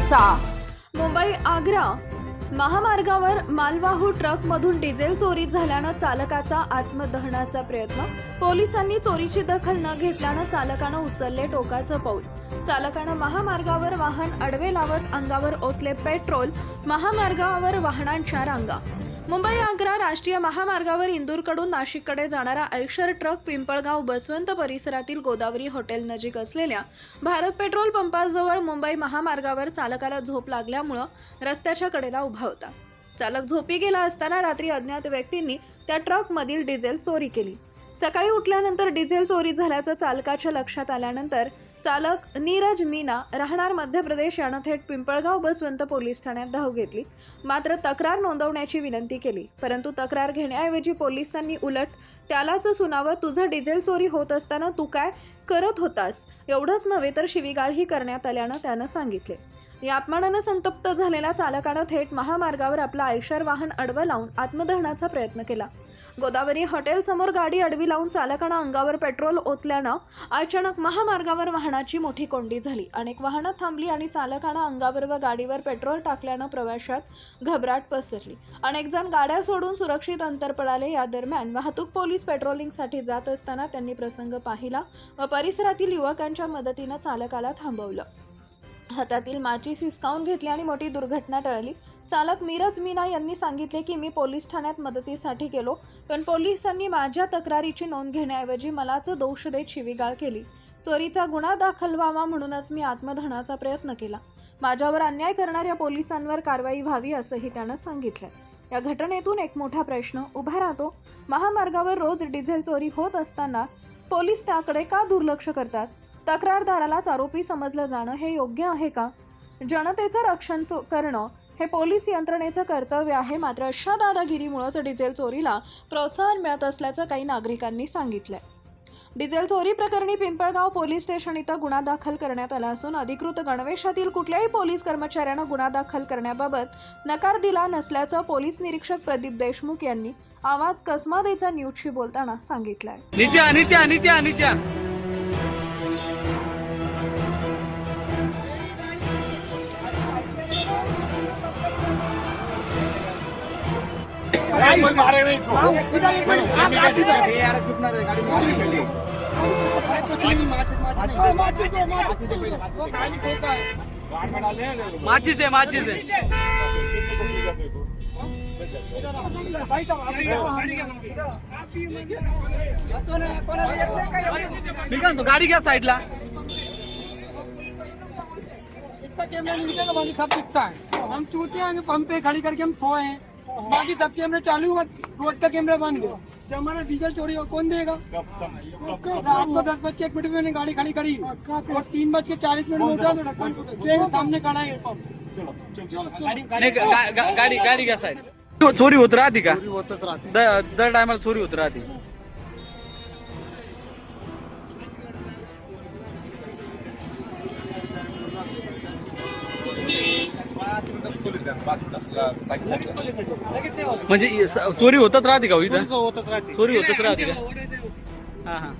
मुंबईचा. मुंबई आग्रा. महामार्गावर मालवाहू ट्रकमधून डिझेल चोरी झाल्यानं चालकाचा आत्मदहनाचा प्रयत्न पोलिसांनी चोरीची दखल न घेतल्यानं चालकानं उचलले टोकाचं पाऊल. चालकानं महामार्गावर वाहन अडवे लावत अंगावर ओतले पेट्रोल महामार्गावर वाहनांच्या रांगा. मुंबई आग्रा राष्ट्रीय महामार्गावर इंदूरकडून नाशिककडे जाणारा ऐक्षर ट्रक पिंपळगाव बसवंत परिसरातील गोदावरी हॉटेल नजीक असलेल्या भारत पेट्रोल पंपाजवळ मुंबई महामार्गावर चालकाला झोप लागल्यामुळं रस्त्याच्या कडेला उभा होता. चालक झोपी गेला असताना रात्री अज्ञात व्यक्तींनी त्या ट्रकमधील डिझेल चोरी केली. सकाळी उठल्यानंतर डिझेल चोरी झाल्याचं चालकाच्या लक्षात आल्यानंतर चालक नीरज मीना राहणार मध्य प्रदेश यानं थेट पिंपळगाव बसवंत पोलीस ठाण्यात धाव घेतली. मात्र तक्रार नोंदवण्याची विनंती केली. परंतु तक्रार घेण्याऐवजी पोलिसांनी उलट त्यालाच सुनावं तुझं डिझेल चोरी होत असताना तू काय करत होतास? एवढंच नव्हे तर शिवीगाळही करण्यात आल्यानं त्यानं सांगितले या अपमानानं संतप्त झालेल्या चालकानं थेट महामार्गावर आपलं आयशर वाहन अडवं लावून आत्मदहनाचा प्रयत्न केला. गोदावरी हॉटेल समोर गाडी अडवी लावून चालकानं अंगावर पेट्रोल ओतल्यानं अचानक महामार्गावर वाहनाची मोठी कोंडी झाली. अनेक वाहनं थांबली आणि चालकानं अंगावर व गाडीवर पेट्रोल टाकल्यानं प्रवाशात घबराट पसरली. अनेक जण गाड्या सोडून सुरक्षित अंतर पळाले. या दरम्यान वाहतूक पोलीस पेट्रोलिंगसाठी जात असताना त्यांनी प्रसंग पाहिला व परिसरातील युवकांच्या मदतीनं चालकाला थांबवलं. हातातील माची हिसकावून घेतली आणि मोठी दुर्घटना टळली. चालक मिरज मीना यांनी सांगितले की मी पोलीस ठाण्यात मदतीसाठी गेलो पण पोलिसांनी माझ्या तक्रारीची नोंद घेण्याऐवजी मलाच दोष देत शिवीगाळ केली. चोरीचा गुन्हा दाखल व्हावा म्हणूनच मी आत्मधनाचा प्रयत्न केला. माझ्यावर अन्याय करणाऱ्या पोलिसांवर कारवाई व्हावी असंही त्यानं सांगितलं. या घटनेतून एक मोठा प्रश्न उभा राहतो. महामार्गावर रोज डिझेल चोरी होत असताना पोलीस त्याकडे का दुर्लक्ष करतात? तक्रारदारालाच आरोपी समजलं जाणं हे योग्य आहे का? जनतेचं रक्षण चो करणं हे पोलीस यंत्रणेचं कर्तव्य आहे मात्र अशा दादागिरीमुळंच डिझेल चोरीला प्रोत्साहन मिळत असल्याचं काही नागरिकांनी सांगितलंय. डिझेल चोरी प्रकरणी पिंपळगाव पोलीस स्टेशन इथं गुन्हा दाखल करण्यात आला असून अधिकृत गणवेशातील कुठल्याही पोलीस कर्मचाऱ्यानं गुन्हा दाखल करण्याबाबत नकार दिला नसल्याचं पोलीस निरीक्षक प्रदीप देशमुख यांनी आवाज कसमादेचा न्यूजशी बोलताना भाई कोई इसको। गाड़ी पे यार चुप ना गाड़ी में अरे माचिस माचिस दे माचिस दे वो है। में माचिस दे माचिस दे। तो निकल तो गाड़ी क्या साइडला इतना कैमरा नहीं निकलेगा खाप दिखता है। हम चूते हैं पंप पे खड़ी करके हम सोए हैं। बाकी सब कैमरे चालू हुआ रोड का कैमरा बंद है। तो हमारा डीजल चोरी हो कौन देगा? रात को दस बज के एक मिनट में मैंने गाड़ी खड़ी करी। और तीन बज के चालीस मिनट में उठा तो ढक्कन ट्रेन सामने खड़ा है। गाडी गाडी घ्या साईड चोरी होत राहते का? दर टायमाला चोरी होत राहते। म्हणजे चोरी होतच राहते का हो इथं? होतच राहते. चोरी होतच राहते का? हा हा.